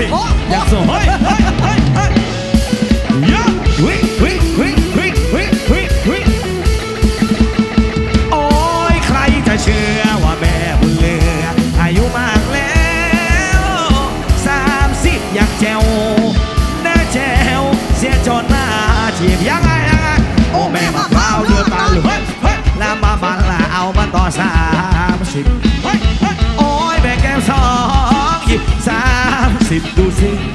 สิอยากส่งเฮ้ยเฮ้โอ้ยใครจะเชื่อว่าแม่บุญเลืออายุมากแล้วสามสิบอยากแจวหน่าแจวเสียจนหน้าจีบยังไงยังไงโอ้แม่มาเฝ้าเดือดตารือเฮ้ยเฮ้ยแล้วมาบันล้วเอามันต่อสามสิบ see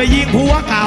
ไปยิงผัวเก่า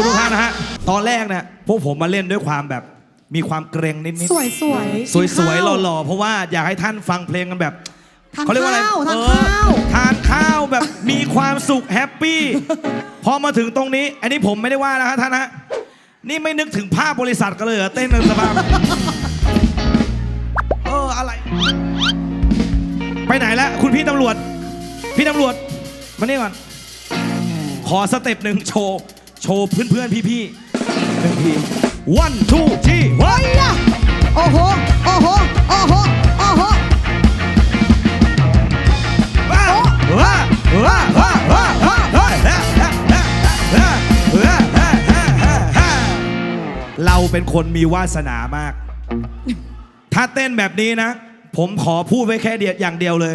ุณทุกท่านนะฮะ ตอนแรกเนี่ยพวกผมมาเล่นด้วยความแบบมีความเกรงนิดสวยสวยสวยสวยหล่อหล่อเพราะว่าอยากให้ท่านฟังเพลงกันแบบเขาเรียกว่าอะไรทานข้าว ทานข้าวแบบมีความสุขแฮปปี้พอมาถึงตรงนี้ อันนี้ผมไม่ได้ว่านะครับท่านฮะนี่ไม่นึกถึงภาพบริษัทกันเลยเต้นกันสบายเอออะไร ไปไหนแล้วคุณพี่ตำรวจ พี่ตำรวจ มานี่ก่อน ขอสเต็ปหนึ่งโชว์ โชว์เพื่อนๆพี่ๆหนึ่งทีวันทูทีวันโอ้โห โอ้โห โอ้โห โอ้โหว้าวว้าวว้าวว้าวว้าวว้าวเราเป็นคนมีวาสนามาก ถ้าเต้นแบบนี้นะ ผมขอพูดไว้แค่เดียวอย่างเดียวเลย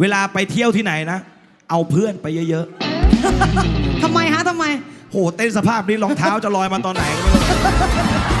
เวลาไปเที่ยวที่ไหนนะ เอาเพื่อนไปเยอะๆทำไมฮะทำไม โหเต้นสภาพนี้รองเท้าจะลอยมาตอนไหนก็ไม่รู้